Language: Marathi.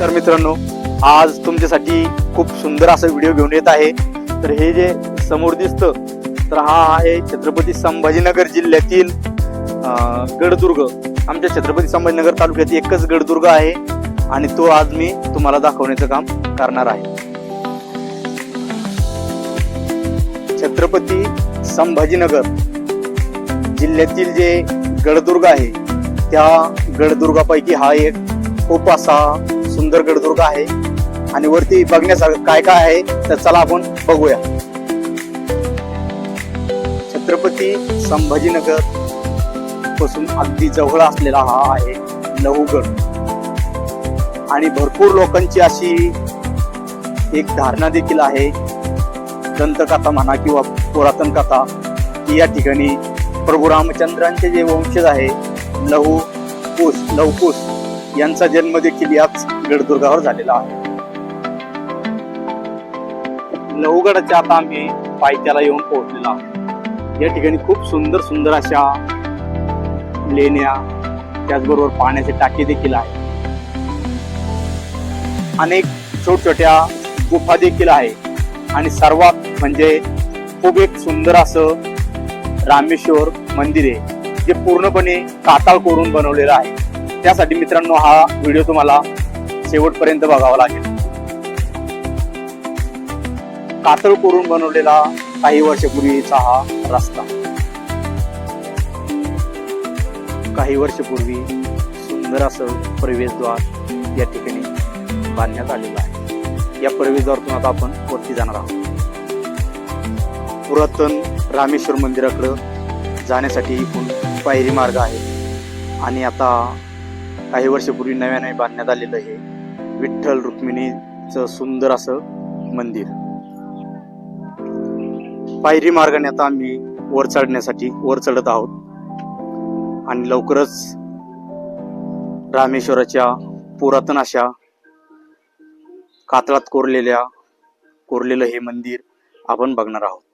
तर मित्रांनो आज तुमच्यासाठी खूप सुंदर असा व्हिडिओ घेऊन येत आहे. तर हे जे समोर दिसतं तर हा आहे छत्रपती संभाजीनगर जिल्ह्यातील गडदुर्ग. आमच्या छत्रपती संभाजीनगर तालुक्यात एकच गडदुर्ग आहे आणि तो आज मी तुम्हाला दाखवण्याचं काम करणार आहे. छत्रपती संभाजीनगर जिल्ह्यातील जे गडदुर्ग आहे त्या गडदुर्गापैकी हा एक खूप असा सुंदर गडदुर्ग आहे. आणि वरती बघण्यासारखं काय काय आहे तर चला आपण बघूया. छत्रपती संभाजीनगरपासून अगदी जवळ असलेला हा आहे लहुगड आणि भरपूर लोकांची अशी एक धारणा देखील आहे. दंतकथा म्हणा किंवा पुरातन कथा की या ठिकाणी प्रभू रामचंद्रांचे जे वंशज आहे लहू कुश लवकुश यांचा जन्म देखील याच गडदुर्गावर झालेला आहे. लहुगडाच्या आता आम्ही पायथ्याला येऊन पोहोचलेला आहोत. या ठिकाणी खूप सुंदर सुंदर अशा लेण्या त्याचबरोबर पाण्याचे टाके देखील आहेत. अनेक छोट छोट्या गुफा देखील आहे आणि सर्वात म्हणजे खूप एक सुंदर असं रामेश्वर मंदिर आहे जे पूर्णपणे काताळ करून बनवलेलं आहे. त्यासाठी मित्रांनो हा व्हिडिओ तुम्हाला शेवटपर्यंत बघावा लागेल. कातळ करून बनवलेला काही वर्षापूर्वीचा हा रस्ता. काही वर्षापूर्वी सुंदर असं प्रवेशद्वार या ठिकाणी बांधण्यात आलेलं आहे. या प्रवेशद्वारातून आता आपण वरती जाणार आहोत. पुरातन रामेश्वर मंदिराकडं जाण्यासाठी एकूण पायरी मार्ग आहे. आणि आता काही वर्षापूर्वी नव्याने बांधण्यात आलेलं हे विठ्ठल रुक्मिणीचं सुंदर असं मंदिर. पायरी मार्गाने आता आम्ही वर चढण्यासाठी वर चढत आहोत. आणि लवकरच रामेश्वराच्या पुरातन अशा कातळात कोरलेल्या कोरलेलं हे मंदिर आपण बघणार आहोत.